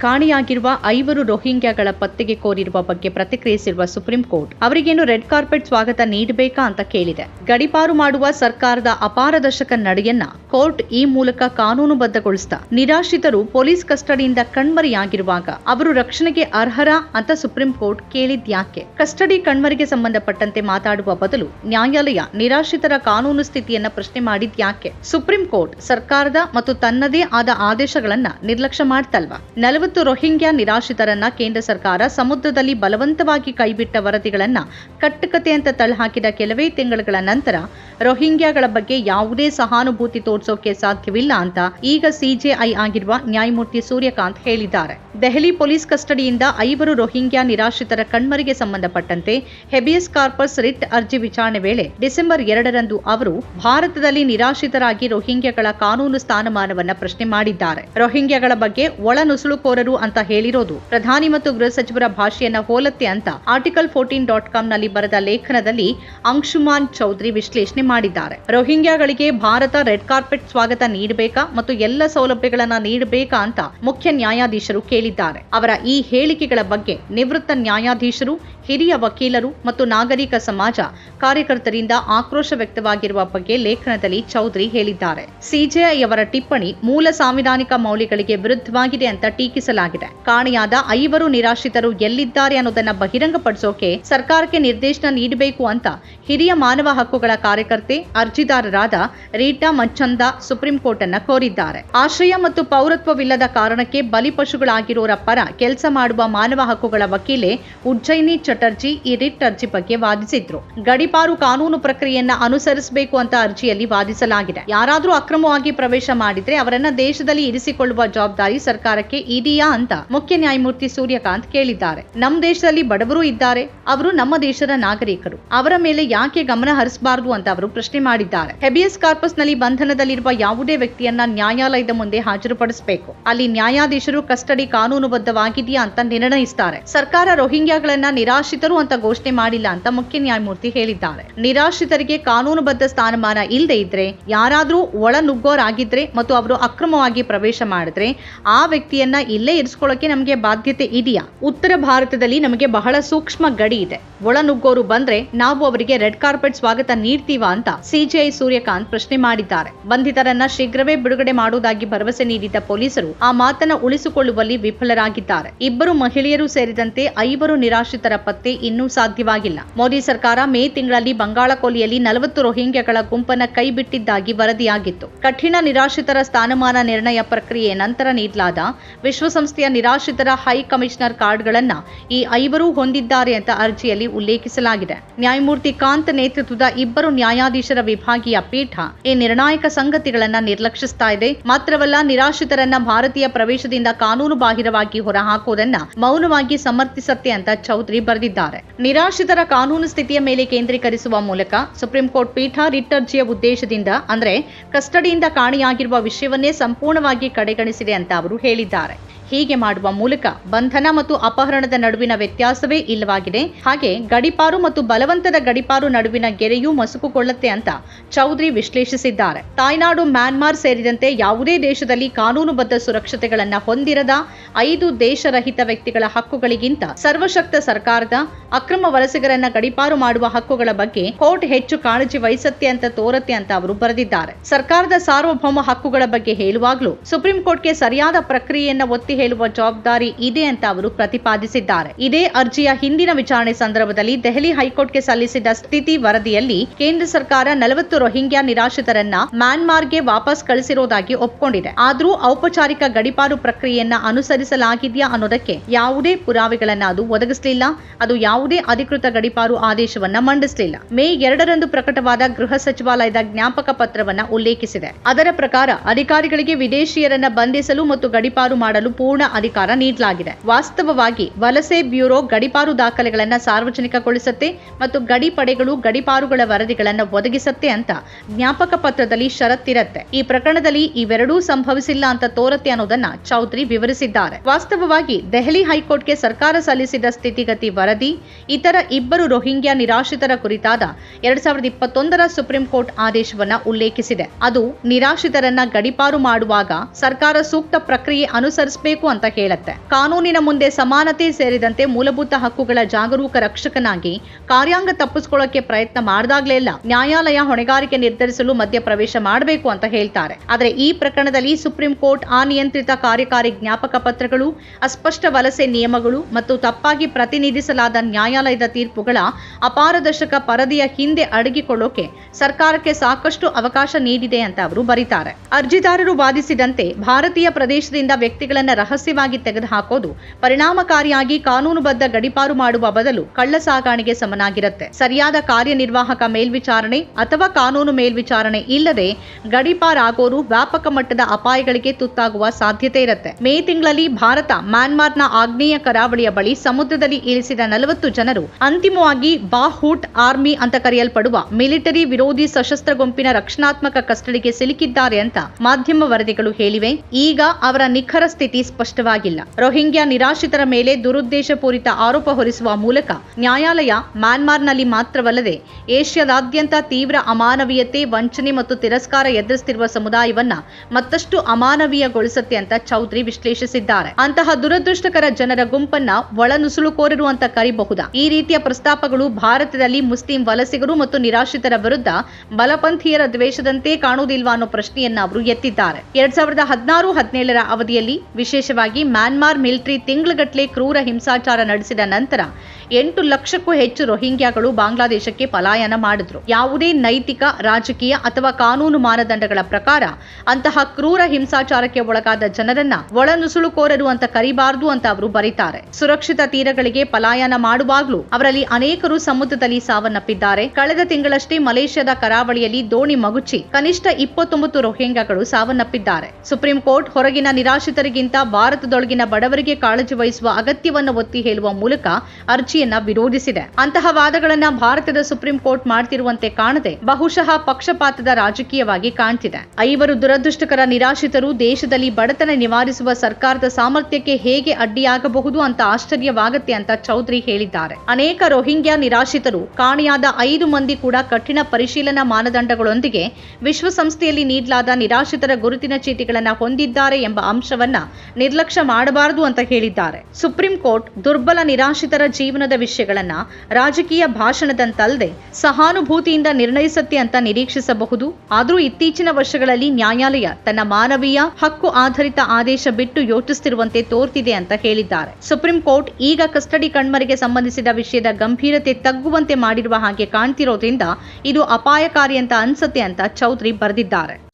ಕಾಣೆಯಾಗಿರುವ ಐವರು ರೋಹಿಂಗ್ಯಾಗಳ ಪತ್ತೆಗೆ ಕೋರಿರುವ ಬಗ್ಗೆ ಪ್ರತಿಕ್ರಿಯಿಸಿರುವ ಸುಪ್ರೀಂ ಕೋರ್ಟ್, ಅವರಿಗೇನು ರೆಡ್ ಕಾರ್ಪೆಟ್ ಸ್ವಾಗತ ನೀಡಬೇಕಾ ಅಂತ ಕೇಳಿದೆ. ಗಡಿಪಾರು ಮಾಡುವ ಸರ್ಕಾರದ ಅಪಾರದರ್ಶಕ ನಡೆಯನ್ನ ಕೋರ್ಟ್ ಈ ಮೂಲಕ ಕಾನೂನುಬದ್ಧಗೊಳಿಸಿದ ನಿರಾಶ್ರಿತರು ಪೊಲೀಸ್ ಕಸ್ಟಡಿಯಿಂದ ಕಣ್ಮರೆಯಾಗಿರುವಾಗ ಅವರು ರಕ್ಷಣೆಗೆ ಅರ್ಹರ ಅಂತ ಸುಪ್ರೀಂ ಕೋರ್ಟ್ ಕೇಳಿದ್ಯಾಕೆ? ಕಸ್ಟಡಿ ಕಣ್ಮರೆಗೆ ಸಂಬಂಧಪಟ್ಟಂತೆ ಮಾತಾಡುವ ಬದಲು ನ್ಯಾಯಾಲಯ ನಿರಾಶ್ರಿತರ ಕಾನೂನು ಸ್ಥಿತಿಯನ್ನ ಪ್ರಶ್ನೆ ಮಾಡಿದ್ಯಾಕೆ? ಸುಪ್ರೀಂ ಕೋರ್ಟ್ ಸರ್ಕಾರದ ಮತ್ತು ತನ್ನದೇ ಆದ ಆದೇಶಗಳನ್ನ ನಿರ್ಲಕ್ಷ್ಯ ಮಾಡ್ತಲ್ವಾ? ನಲವತ್ತು ರೋಹಿಂಗ್ಯಾ ನಿರಾಶ್ರಿತರನ್ನ ಕೇಂದ್ರ ಸರ್ಕಾರ ಸಮುದ್ರದಲ್ಲಿ ಬಲವಂತವಾಗಿ ಕೈಬಿಟ್ಟ ವರದಿಗಳನ್ನ ಕಟ್ಟುಕತೆ ಅಂತ ತಳ್ಳಹಾಕಿದ ಕೆಲವೇ ತಿಂಗಳುಗಳ ನಂತರ ರೋಹಿಂಗ್ಯಾಗಳ ಬಗ್ಗೆ ಯಾವುದೇ ಸಹಾನುಭೂತಿ ತೋರಿಸೋಕೆ ಸಾಧ್ಯವಿಲ್ಲ ಅಂತ ಈಗ ಸಿಜೆಐ ಆಗಿರುವ ನ್ಯಾಯಮೂರ್ತಿ ಸೂರ್ಯಕಾಂತ್ ಹೇಳಿದ್ದಾರೆ. ದೆಹಲಿ ಪೊಲೀಸ್ ಕಸ್ಟಡಿಯಿಂದ ಐವರು ರೋಹಿಂಗ್ಯಾ ನಿರಾಶ್ರಿತರ ಕಣ್ಮರಿಗೆ ಸಂಬಂಧಪಟ್ಟಂತೆ ಹೆಬಿಯಸ್ ಕಾರ್ಪಸ್ ರಿಟ್ ಅರ್ಜಿ ವಿಚಾರಣೆ ವೇಳೆ ಡಿಸೆಂಬರ್ ಎರಡರಂದು ಅವರು ಭಾರತದಲ್ಲಿ ನಿರಾಶ್ರಿತರಾಗಿ ರೋಹಿಂಗ್ಯಾಗಳ ಕಾನೂನು ಸ್ಥಾನಮಾನವನ್ನ ಪ್ರಶ್ನೆ ಮಾಡಿದ್ದಾರೆ. ರೋಹಿಂಗ್ಯಾಗಳ ಬಗ್ಗೆ ಒಳ ನುಸುಳುಕೋರರು ಅಂತ ಹೇಳಿರೋದು. ಪ್ರಧಾನಿ ಮತ್ತು ಗೃಹ ಸಚಿವರ ಭಾಷೆಯನ್ನ ಹೋಲತ್ತೆ ಅಂತ ಆರ್ಟಿಕಲ್ ಫೋರ್ಟೀನ್ ಡಾಟ್ ಕಾಮ್ನಲ್ಲಿ ಬರೆದ ಲೇಖನದಲ್ಲಿ ಅಂಶುಮಾನ್ ಚೌಧರಿ ವಿಶ್ಲೇಷಣೆ ಮಾಡಿದ್ದಾರೆ. ರೋಹಿಂಗ್ಯಾಗಳಿಗೆ ಭಾರತ ರೆಡ್ ಕಾರ್ಪೆಟ್ ಸ್ವಾಗತ ನೀಡಬೇಕಾ ಮತ್ತು ಎಲ್ಲ ಸೌಲಭ್ಯಗಳನ್ನ ನೀಡಬೇಕಾ ಅಂತ ಮುಖ್ಯ ನ್ಯಾಯಾಧೀಶರು ಕೇಳಿದ್ದಾರೆ. ಅವರ ಈ ಹೇಳಿಕೆಗಳ ಬಗ್ಗೆ ನಿವೃತ್ತ ನ್ಯಾಯಾಧೀಶರು ಹಿರಿಯ ವಕೀಲರು ಮತ್ತು ನಾಗರಿಕ ಸಮಾಜ ಕಾರ್ಯಕರ್ತರಿಂದ ಆಕ್ರೋಶ ವ್ಯಕ್ತವಾಗಿರುವ ಬಗ್ಗೆ ಲೇಖನದಲ್ಲಿ ಚೌಧರಿ ಹೇಳಿದ್ದಾರೆ. ಸಿಜೆಐ ಅವರ ಟಿಪ್ಪಣಿ ಮೂಲ ಸಾಂವಿಧಾನಿಕ ಮೌಲ್ಯಗಳಿಗೆ ವಿರುದ್ಧವಾಗಿದೆ ಅಂತ ಟೀಕಿಸಲಾಗಿದೆ. ಕಾಣೆಯಾದ ಐವರು ನಿರಾಶ್ರಿತರು ಎಲ್ಲಿದ್ದಾರೆ ಅನ್ನೋದನ್ನ ಬಹಿರಂಗಪಡಿಸೋಕೆ ಸರ್ಕಾರಕ್ಕೆ ನಿರ್ದೇಶನ ನೀಡಬೇಕು ಅಂತ ಹಿರಿಯ ಮಾನವ ಹಕ್ಕುಗಳ ಕಾರ್ಯಕರ್ತೆ, ಅರ್ಜಿದಾರರಾದ ರೀಟಾ ಮಚ್ಚಂದ ಸುಪ್ರೀಂ ಕೋರ್ಟ್ ಅನ್ನ ಕೋರಿದ್ದಾರೆ. ಆಶ್ರಯ ಮತ್ತು ಪೌರತ್ವವಿಲ್ಲದ ಕಾರಣಕ್ಕೆ ಬಲಿಪಶುಗಳಾಗಿರೋರ ಪರ ಕೆಲಸ ಮಾಡುವ ಮಾನವ ಹಕ್ಕುಗಳ ವಕೀಲೆ ಉಜ್ಜಯಿನಿ ಚಟರ್ಜಿ, ಈ ರಿಟ್ ಅರ್ಜಿ ಬಗ್ಗೆ ವಾದಿಸಿದ್ರು. ಗಡಿಪಾರು ಕಾನೂನು ಪ್ರಕ್ರಿಯೆಯನ್ನ ಅನುಸರಿಸಬೇಕು ಅಂತ ಅರ್ಜಿಯಲ್ಲಿ ವಾದಿಸಲಾಗಿದೆ. ಯಾರಾದರೂ ಅಕ್ರಮವಾಗಿ ಪ್ರವೇಶ ಮಾಡಿದ್ರೆ ಅವರನ್ನ ದೇಶದಲ್ಲಿ ಇರಿಸಿಕೊಳ್ಳುವ ಜವಾಬ್ದಾರಿ ಸರ್ಕಾರಕ್ಕೆ ಇದೆಯಾ ಅಂತ ಮುಖ್ಯ ನ್ಯಾಯಮೂರ್ತಿ ಸೂರ್ಯಕಾಂತ್ ಕೇಳಿದ್ದಾರೆ. ನಮ್ಮ ದೇಶದಲ್ಲಿ ಬಡವರು ಇದ್ದಾರೆ, ಅವರು ನಮ್ಮ ದೇಶದ ನಾಗರಿಕರು. ಅವರ ಮೇಲೆ ಯಾಕೆ ಗಮನ ಹರಿಸಬಾರದು ಅಂತ ಅವರು ಪ್ರಶ್ನೆ ಮಾಡಿದ್ದಾರೆ. ಹೆಬಿಯಸ್ ಕಾರ್ಪಸ್ನಲ್ಲಿ ಬಂಧನದಲ್ಲಿರುವ ಯಾವುದೇ ವ್ಯಕ್ತಿಯನ್ನ ನ್ಯಾಯಾಲಯದ ಮುಂದೆ ಹಾಜರುಪಡಿಸಬೇಕು. ಅಲ್ಲಿ ನ್ಯಾಯಾಧೀಶರು ಕಸ್ಟಡಿ ಕಾನೂನುಬದ್ಧವಾಗಿದೆಯಾ ಅಂತ ನಿರ್ಣಯಿಸ್ತಾರೆ. ಸರ್ಕಾರ ರೋಹಿಂಗ್ಯಾಗಳನ್ನ ನಿರಾಶ್ರಿತರು ಅಂತ ಘೋಷಣೆ ಮಾಡಿಲ್ಲ ಅಂತ ಮುಖ್ಯ ನ್ಯಾಯಮೂರ್ತಿ ಹೇಳಿದ್ದಾರೆ. ನಿರಾಶ್ರಿತರಿಗೆ ಕಾನೂನುಬದ್ಧ ಸ್ಥಾನಮಾನ ಇಲ್ಲದೆ ಇದ್ರೆ, ಯಾರಾದ್ರೂ ಒಳ ನುಗ್ಗೋರಾಗಿದ್ರೆ ಮತ್ತು ಅವರು ಅಕ್ರಮವಾಗಿ ಪ್ರವೇಶ ಮಾಡಿದ್ರೆ, ಆ ವ್ಯಕ್ತಿಯನ್ನ ಇಲ್ಲೇ ಇರಿಸ್ಕೊಳ್ಳೋಕೆ ನಮಗೆ ಬಾಧ್ಯತೆ ಇದೆಯಾ? ಉತ್ತರ ಭಾರತದಲ್ಲಿ ನಮಗೆ ಬಹಳ ಸೂಕ್ಷ್ಮ ಗಡಿ ಇದೆ. ಒಳ ನುಗ್ಗೋರು ಬಂದ್ರೆ ನಾವು ಅವರಿಗೆ ರೆಡ್ ಕಾರ್ಪೆಟ್ ಸ್ವಾಗತ ನೀಡ್ತೀವಾ ಅಂತ ಸಿಜಿಐ ಸೂರ್ಯಕಾಂತ್ ಪ್ರಶ್ನೆ ಮಾಡಿದ್ದಾರೆ. ಬಂಧಿತರನ್ನ ಶೀಘ್ರವೇ ಬಿಡುಗಡೆ ಮಾಡುವುದಾಗಿ ಭರವಸೆ ನೀಡಿದ್ದ ಪೊಲೀಸರು ಆ ಮಾತನ್ನ ಉಳಿಸಿಕೊಳ್ಳುವಲ್ಲಿ ವಿಫಲರಾಗಿದ್ದಾರೆ. ಇಬ್ಬರು ಮಹಿಳೆಯರು ಸೇರಿದಂತೆ ಐವರು ನಿರಾಶ್ರಿತರ ಪತ್ತೆ ಇನ್ನೂ ಸಾಧ್ಯವಾಗಿಲ್ಲ. ಮೋದಿ ಸರ್ಕಾರ ಮೇ ತಿಂಗಳಲ್ಲಿ ಬಂಗಾಳ ಕೊಲಿಯಲ್ಲಿ ನಲವತ್ತು ರೋಹಿಂಗ್ಯಗಳ ಗುಂಪನ್ನ ಕೈಬಿಟ್ಟಿದ್ದಾಗಿ ವರದಿಯಾಗಿತ್ತು. ಕಠಿಣ ನಿರಾಶ್ರಿತರ ಸ್ಥಾನಮಾನ ನಿರ್ಣಯ ಪ್ರಕ್ರಿಯೆ ನಂತರ ನೀಡಲಾದ ವಿಶ್ವಸಂಸ್ಥೆಯ ನಿರಾಶ್ರಿತರ ಹೈ ಕಮಿಷನರ್ ಕಾರ್ಡ್ಗಳನ್ನ ಈ ಐವರು ಹೊಂದಿದ್ದಾರೆ ಅಂತ ಅರ್ಜಿಯಲ್ಲಿ ಉಲ್ಲೇಖಿಸಲಾಗಿದೆ. ನ್ಯಾಯಮೂರ್ತಿ ಕಾಂತ್ ನೇತೃತ್ವದ ಇಬ್ಬರು ನ್ಯಾಯಾಧೀಶರ ವಿಭಾಗೀಯ ಪೀಠ ಈ ನಿರ್ಣಾಯಕ ಸಂಗತಿಗಳನ್ನ ನಿರ್ಲಕ್ಷಿಸ್ತಾ ಇದೆ. ಮಾತ್ರವಲ್ಲ, ನಿರಾಶ್ರಿತರನ್ನ ಭಾರತೀಯ ಪ್ರವೇಶದಿಂದ ಕಾನೂನು ಬಾಹಿರವಾಗಿ ಹೊರಹಾಕುವುದನ್ನ ಮೌನವಾಗಿ ಸಮರ್ಥಿಸತ್ತೆ ಅಂತ ಚೌಧರಿ ಬರೆದಿದ್ದಾರೆ. ನಿರಾಶ್ರಿತರ ಕಾನೂನು ಸ್ಥಿತಿಯ ಮೇಲೆ ಕೇಂದ್ರೀಕರಿಸುವ ಮೂಲಕ ಸುಪ್ರೀಂ ಕೋರ್ಟ್ ಪೀಠ ರಿಟ್ ಅರ್ಜಿಯ ಉದ್ದೇಶದಿಂದ, ಅಂದ್ರೆ ಕಸ್ಟಡಿಯಿಂದ ಕಾಣೆಯಾಗಿರುವ ವಿಷಯವನ್ನೇ ಸಂಪೂರ್ಣವಾಗಿ ಕಡೆಗಣಿಸಿದೆ ಅಂತ ಅವರು ಹೇಳಿದ್ದಾರೆ. ಹೀಗೆ ಮಾಡುವ ಮೂಲಕ ಬಂಧನ ಮತ್ತು ಅಪಹರಣದ ನಡುವಿನ ವ್ಯತ್ಯಾಸವೇ ಇಲ್ಲವಾಗಿದೆ. ಹಾಗೆ ಗಡಿಪಾರು ಮತ್ತು ಬಲವಂತದ ಗಡಿಪಾರು ನಡುವಿನ ಗೆರೆಯೂ ಮಸುಕುಕೊಳ್ಳುತ್ತೆ ಅಂತ ಚೌಧರಿ ವಿಶ್ಲೇಷಿಸಿದ್ದಾರೆ. ತಾಯ್ನಾಡು ಮ್ಯಾನ್ಮಾರ್ ಸೇರಿದಂತೆ ಯಾವುದೇ ದೇಶದಲ್ಲಿ ಕಾನೂನುಬದ್ಧ ಸುರಕ್ಷತೆಗಳನ್ನ ಹೊಂದಿರದ ಐದು ದೇಶರಹಿತ ವ್ಯಕ್ತಿಗಳ ಹಕ್ಕುಗಳಿಗಿಂತ ಸರ್ವಶಕ್ತ ಸರ್ಕಾರದ ಅಕ್ರಮ ವಲಸೆಗರನ್ನ ಗಡಿಪಾರು ಮಾಡುವ ಹಕ್ಕುಗಳ ಬಗ್ಗೆ ಕೋರ್ಟ್ ಹೆಚ್ಚು ಕಾಳಜಿ ವಹಿಸುತ್ತೆ ಅಂತ ತೋರತ್ತೆ ಅಂತ ಅವರು ಬರೆದಿದ್ದಾರೆ. ಸರ್ಕಾರದ ಸಾರ್ವಭೌಮ ಹಕ್ಕುಗಳ ಬಗ್ಗೆ ಹೇಳುವಾಗಲೂ ಸುಪ್ರೀಂ ಕೋರ್ಟ್ಗೆ ಸರಿಯಾದ ಪ್ರಕ್ರಿಯೆಯನ್ನ ಒತ್ತಿ ಹೇಳುವ ಜವಾಬ್ದಾರಿ ಇದೆ ಅಂತ ಅವರು ಪ್ರತಿಪಾದಿಸಿದ್ದಾರೆ. ಇದೇ ಅರ್ಜಿಯ ಹಿಂದಿನ ವಿಚಾರಣೆ ಸಂದರ್ಭದಲ್ಲಿ ದೆಹಲಿ ಹೈಕೋರ್ಟ್ಗೆ ಸಲ್ಲಿಸಿದ ಸ್ಥಿತಿ ವರದಿಯಲ್ಲಿ ಕೇಂದ್ರ ಸರ್ಕಾರ ನಲವತ್ತು ರೋಹಿಂಗ್ಯಾ ನಿರಾಶ್ರಿತರನ್ನ ಮ್ಯಾನ್ಮಾರ್ಗೆ ವಾಪಸ್ ಕಳಿಸಿರುವುದಾಗಿ ಒಪ್ಕೊಂಡಿದೆ. ಆದರೂ ಔಪಚಾರಿಕ ಗಡಿಪಾರು ಪ್ರಕ್ರಿಯೆಯನ್ನ ಅನುಸರಿಸಲಾಗಿದೆಯಾ ಅನ್ನೋದಕ್ಕೆ ಯಾವುದೇ ಪುರಾವೆಗಳನ್ನ ಅದು ಒದಗಿಸಲಿಲ್ಲ. ಅದು ಯಾವುದೇ ಅಧಿಕೃತ ಗಡಿಪಾರು ಆದೇಶವನ್ನ ಮಂಡಿಸಲಿಲ್ಲ. ಮೇ ಎರಡರಂದು ಪ್ರಕಟವಾದ ಗೃಹ ಸಚಿವಾಲಯದ ಜ್ಞಾಪಕ ಪತ್ರವನ್ನ ಉಲ್ಲೇಖಿಸಿದೆ. ಅದರ ಪ್ರಕಾರ ಅಧಿಕಾರಿಗಳಿಗೆ ವಿದೇಶಿಯರನ್ನ ಬಂಧಿಸಲು ಮತ್ತು ಗಡಿಪಾರು ಮಾಡಲು ಪೂರ್ಣ ಅಧಿಕಾರ ನೀಡಲಾಗಿದೆ. ವಾಸ್ತವವಾಗಿ ವಲಸೆ ಬ್ಯೂರೋ ಗಡಿಪಾರು ದಾಖಲೆಗಳನ್ನ ಸಾರ್ವಜನಿಕಗೊಳಿಸುತ್ತೆ ಮತ್ತು ಗಡಿ ಪಡೆಗಳು ಗಡಿಪಾರುಗಳ ವರದಿಗಳನ್ನ ಒದಗಿಸುತ್ತೆ ಅಂತ ಜ್ಞಾಪಕ ಪತ್ರದಲ್ಲಿ ಷರತ್ತಿರತ್ತೆ ಈ ಪ್ರಕರಣದಲ್ಲಿ ಇವೆರಡೂ ಸಂಭವಿಸಿಲ್ಲ ಅಂತ ತೋರತ್ತೆ ಅನ್ನೋದನ್ನ ಚೌಧರಿ ವಿವರಿಸಿದ್ದಾರೆ. ವಾಸ್ತವವಾಗಿ ದೆಹಲಿ ಹೈಕೋರ್ಟ್ಗೆ ಸರ್ಕಾರ ಸಲ್ಲಿಸಿದ ಸ್ಥಿತಿಗತಿ ವರದಿ, ಇತರ ಇಬ್ಬರು ರೋಹಿಂಗ್ಯಾ ನಿರಾಶ್ರಿತರ ಕುರಿತಾದ ಎರಡ್ ಸಾವಿರದ ಇಪ್ಪತ್ತೊಂದರ ಸುಪ್ರೀಂ ಕೋರ್ಟ್ ಆದೇಶವನ್ನ ಉಲ್ಲೇಖಿಸಿದೆ. ಅದು ನಿರಾಶ್ರಿತರನ್ನ ಗಡಿಪಾರು ಮಾಡುವಾಗ ಸರ್ಕಾರ ಸೂಕ್ತ ಪ್ರಕ್ರಿಯೆ ಅನುಸರಿಸಬೇಕು ಮಾಡಬೇಕು ಅಂತ ಹೇಳುತ್ತೆ ಕಾನೂನಿನ ಮುಂದೆ ಸಮಾನತೆ ಸೇರಿದಂತೆ ಮೂಲಭೂತ ಹಕ್ಕುಗಳ ಜಾಗರೂಕ ರಕ್ಷಕನಾಗಿ ಕಾರ್ಯಾಂಗ ತಪ್ಪಿಸ್ಕೊಳ್ಳೋಕೆ ಪ್ರಯತ್ನ ಮಾಡಿದಾಗ್ಲೆಲ್ಲ ನ್ಯಾಯಾಲಯ ಹೊಣೆಗಾರಿಕೆ ನಿರ್ಧರಿಸಲು ಮಧ್ಯ ಪ್ರವೇಶ ಮಾಡಬೇಕು ಅಂತ ಹೇಳ್ತಾರೆ. ಆದರೆ ಈ ಪ್ರಕರಣದಲ್ಲಿ ಸುಪ್ರೀಂ ಕೋರ್ಟ್ ಅನಿಯಂತ್ರಿತ ಕಾರ್ಯಕಾರಿ ಜ್ಞಾಪಕ ಪತ್ರಗಳು, ಅಸ್ಪಷ್ಟ ವಲಸೆ ನಿಯಮಗಳು ಮತ್ತು ತಪ್ಪಾಗಿ ಪ್ರತಿನಿಧಿಸಲಾದ ನ್ಯಾಯಾಲಯದ ತೀರ್ಪುಗಳ ಅಪಾರದರ್ಶಕ ಪರದೆಯ ಹಿಂದೆ ಅಡಗಿಕೊಳ್ಳೋಕೆ ಸರ್ಕಾರಕ್ಕೆ ಸಾಕಷ್ಟು ಅವಕಾಶ ನೀಡಿದೆ ಅಂತ ಅವರು ಬರೀತಾರೆ. ಅರ್ಜಿದಾರರು ವಾದಿಸಿದಂತೆ ಭಾರತೀಯ ಪ್ರದೇಶದಿಂದ ವ್ಯಕ್ತಿಗಳನ್ನ ರಹಸ್ಯವಾಗಿ ತೆಗೆದುಹಾಕೋದು ಪರಿಣಾಮಕಾರಿಯಾಗಿ ಕಾನೂನುಬದ್ಧ ಗಡಿಪಾರು ಮಾಡುವ ಬದಲು ಕಳ್ಳ ಸಾಗಾಣಿಗೆ ಸಮನಾಗಿರುತ್ತೆ. ಸರಿಯಾದ ಕಾರ್ಯನಿರ್ವಾಹಕ ಮೇಲ್ವಿಚಾರಣೆ ಅಥವಾ ಕಾನೂನು ಮೇಲ್ವಿಚಾರಣೆ ಇಲ್ಲದೆ ಗಡಿಪಾರಾಗೋರು ವ್ಯಾಪಕ ಮಟ್ಟದ ಅಪಾಯಗಳಿಗೆ ತುತ್ತಾಗುವ ಸಾಧ್ಯತೆ ಇರುತ್ತೆ. ಮೇ ತಿಂಗಳಲ್ಲಿ ಭಾರತ ಮ್ಯಾನ್ಮಾರ್ನ ಆಗ್ನೇಯ ಕರಾವಳಿಯ ಬಳಿ ಸಮುದ್ರದಲ್ಲಿ ಇಳಿಸಿದ ನಲವತ್ತು ಜನರು ಅಂತಿಮವಾಗಿ ಬಾಹೂಟ್ ಆರ್ಮಿ ಅಂತ ಕರೆಯಲ್ಪಡುವ ಮಿಲಿಟರಿ ವಿರೋಧಿ ಸಶಸ್ತ್ರ ಗುಂಪಿನ ರಕ್ಷಣಾತ್ಮಕ ಕಸ್ಟಡಿಗೆ ಸಿಲುಕಿದ್ದಾರೆ ಅಂತ ಮಾಧ್ಯಮ ವರದಿಗಳು ಹೇಳಿವೆ. ಈಗ ಅವರ ನಿಖರ ಸ್ಥಿತಿ ಸ್ಪಷ್ಟವಾಗಿಲ್ಲ. ರೋಹಿಂಗ್ಯಾ ನಿರಾಶ್ರಿತರ ಮೇಲೆ ದುರುದ್ದೇಶಪೂರಿತ ಆರೋಪ ಹೊರಿಸುವ ಮೂಲಕ ನ್ಯಾಯಾಲಯ ಮ್ಯಾನ್ಮಾರ್ನಲ್ಲಿ ಮಾತ್ರವಲ್ಲದೆ ಏಷ್ಯಾದಾದ್ಯಂತ ತೀವ್ರ ಅಮಾನವೀಯತೆ, ವಂಚನೆ ಮತ್ತು ತಿರಸ್ಕಾರ ಎದುರಿಸುತ್ತಿರುವ ಸಮುದಾಯವನ್ನ ಮತ್ತಷ್ಟು ಅಮಾನವೀಯಗೊಳಿಸುತ್ತೆ ಅಂತ ಚೌಧರಿ ವಿಶ್ಲೇಷಿಸಿದ್ದಾರೆ. ಅಂತಹ ದುರದೃಷ್ಟಕರ ಜನರ ಗುಂಪನ್ನ ಒಳನುಸುಳುಕೋರರು ಅಂತ ಕರಿಬಹುದಾ? ಈ ರೀತಿಯ ಪ್ರಸ್ತಾಪಗಳು ಭಾರತದಲ್ಲಿ ಮುಸ್ಲಿಂ ವಲಸಿಗರು ಮತ್ತು ನಿರಾಶ್ರಿತರ ವಿರುದ್ಧ ಬಲಪಂಥೀಯರ ದ್ವೇಷದಂತೆ ಕಾಣುವುದಿಲ್ವಾ ಅನ್ನೋ ಪ್ರಶ್ನೆಯನ್ನ ಅವರು ಎತ್ತಿದ್ದಾರೆ. ಎರಡ್ ಸಾವಿರದ ಹದಿನಾರು ಹದಿನೇಳರ ಅವಧಿಯಲ್ಲಿ ವಿಶೇಷವಾಗಿ ಮ್ಯಾನ್ಮಾರ್ ಮಿಲಿಟರಿ ತಿಂಗಳುಗಟ್ಟಲೆ ಕ್ರೂರ ಹಿಂಸಾಚಾರ ನಡೆಸಿದ ನಂತರ ಎಂಟು ಲಕ್ಷಕ್ಕೂ ಹೆಚ್ಚು ರೋಹಿಂಗ್ಯಾಗಳು ಬಾಂಗ್ಲಾದೇಶಕ್ಕೆ ಪಲಾಯನ ಮಾಡಿದ್ರು. ಯಾವುದೇ ನೈತಿಕ, ರಾಜಕೀಯ ಅಥವಾ ಕಾನೂನು ಮಾನದಂಡಗಳ ಪ್ರಕಾರ ಅಂತಹ ಕ್ರೂರ ಹಿಂಸಾಚಾರಕ್ಕೆ ಒಳಗಾದ ಜನರನ್ನ ಒಳನುಸುಳುಕೋರರು ಅಂತ ಕರಿಬಾರದು ಅಂತ ಅವರು ಬರೀತಾರೆ. ಸುರಕ್ಷಿತ ತೀರಗಳಿಗೆ ಪಲಾಯನ ಮಾಡುವಾಗಲೂ ಅವರಲ್ಲಿ ಅನೇಕರು ಸಮುದ್ರದಲ್ಲಿ ಸಾವನ್ನಪ್ಪಿದ್ದಾರೆ. ಕಳೆದ ತಿಂಗಳಷ್ಟೇ ಮಲೇಷ್ಯಾದ ಕರಾವಳಿಯಲ್ಲಿ ದೋಣಿ ಮಗುಚಿ ಕನಿಷ್ಠ ಇಪ್ಪತ್ತೊಂಬತ್ತು ರೋಹಿಂಗ್ಯಾಗಳು ಸಾವನ್ನಪ್ಪಿದ್ದಾರೆ. ಸುಪ್ರೀಂ ಕೋರ್ಟ್ ಹೊರಗಿನ ನಿರಾಶ್ರಿತರಿಗಿಂತ ಭಾರತದೊಳಗಿನ ಬಡವರಿಗೆ ಕಾಳಜಿ ವಹಿಸುವ ಅಗತ್ಯವನ್ನು ಒತ್ತಿ ಹೇಳುವ ಮೂಲಕ ಅರ್ಜಿಯನ್ನ ವಿರೋಧಿಸಿದೆ. ಅಂತಹ ವಾದಗಳನ್ನ ಭಾರತದ ಸುಪ್ರೀಂ ಕೋರ್ಟ್ ಮಾಡ್ತಿರುವಂತೆ ಕಾಣದೆ ಬಹುಶಃ ಪಕ್ಷಪಾತದ ರಾಜಕೀಯವಾಗಿ ಕಾಣ್ತಿದೆ. ಐವರು ದುರದೃಷ್ಟಕರ ನಿರಾಶ್ರಿತರು ದೇಶದಲ್ಲಿ ಬಡತನ ನಿವಾರಿಸುವ ಸರ್ಕಾರದ ಸಾಮರ್ಥ್ಯಕ್ಕೆ ಹೇಗೆ ಅಡ್ಡಿಯಾಗಬಹುದು ಅಂತ ಆಶ್ಚರ್ಯವಾಗುತ್ತೆ ಅಂತ ಚೌಧರಿ ಹೇಳಿದ್ದಾರೆ. ಅನೇಕ ರೋಹಿಂಗ್ಯಾ ನಿರಾಶ್ರಿತರು ಕಾಣೆಯಾದ ಐದು ಮಂದಿ ಕೂಡ ಕಠಿಣ ಪರಿಶೀಲನಾ ಮಾನದಂಡಗಳೊಂದಿಗೆ ವಿಶ್ವಸಂಸ್ಥೆಯಲ್ಲಿ ನೀಡಲಾದ ನಿರಾಶ್ರಿತರ ಗುರುತಿನ ಚೀಟಿಗಳನ್ನ ಹೊಂದಿದ್ದಾರೆ ಎಂಬ ಅಂಶವನ್ನ ನಿರ್ಲಕ್ಷ್ಯ ಮಾಡಬಾರದು ಅಂತ ಹೇಳಿದ್ದಾರೆ. ಸುಪ್ರೀಂ ಕೋರ್ಟ್ ದುರ್ಬಲ ನಿರಾಶ್ರಿತರ ಜೀವನದ ವಿಷಯಗಳನ್ನ ರಾಜಕೀಯ ಭಾಷಣದಂತಲ್ಲದೆ ಸಹಾನುಭೂತಿಯಿಂದ ನಿರ್ಣಯಿಸುತ್ತೆ ಅಂತ ನಿರೀಕ್ಷಿಸಬಹುದು. ಆದರೂ ಇತ್ತೀಚಿನ ವರ್ಷಗಳಲ್ಲಿ ನ್ಯಾಯಾಲಯ ತನ್ನ ಮಾನವೀಯ ಹಕ್ಕು ಆಧಾರಿತ ಆದೇಶ ಬಿಟ್ಟು ಯೋಚಿಸುತ್ತಿರುವಂತೆ ತೋರ್ತಿದೆ ಅಂತ ಹೇಳಿದ್ದಾರೆ. ಸುಪ್ರೀಂ ಕೋರ್ಟ್ ಈಗ ಕಸ್ಟಡಿ ಕಣ್ಮರೆಗೆ ಸಂಬಂಧಿಸಿದ ವಿಷಯದ ಗಂಭೀರತೆ ತಗ್ಗುವಂತೆ ಮಾಡಿರುವ ಹಾಗೆ ಕಾಣ್ತಿರೋದ್ರಿಂದ ಇದು ಅಪಾಯಕಾರಿ ಅಂತ ಅನ್ಸುತ್ತೆ ಅಂತ ಚೌಧರಿ ಬರೆದಿದ್ದಾರೆ.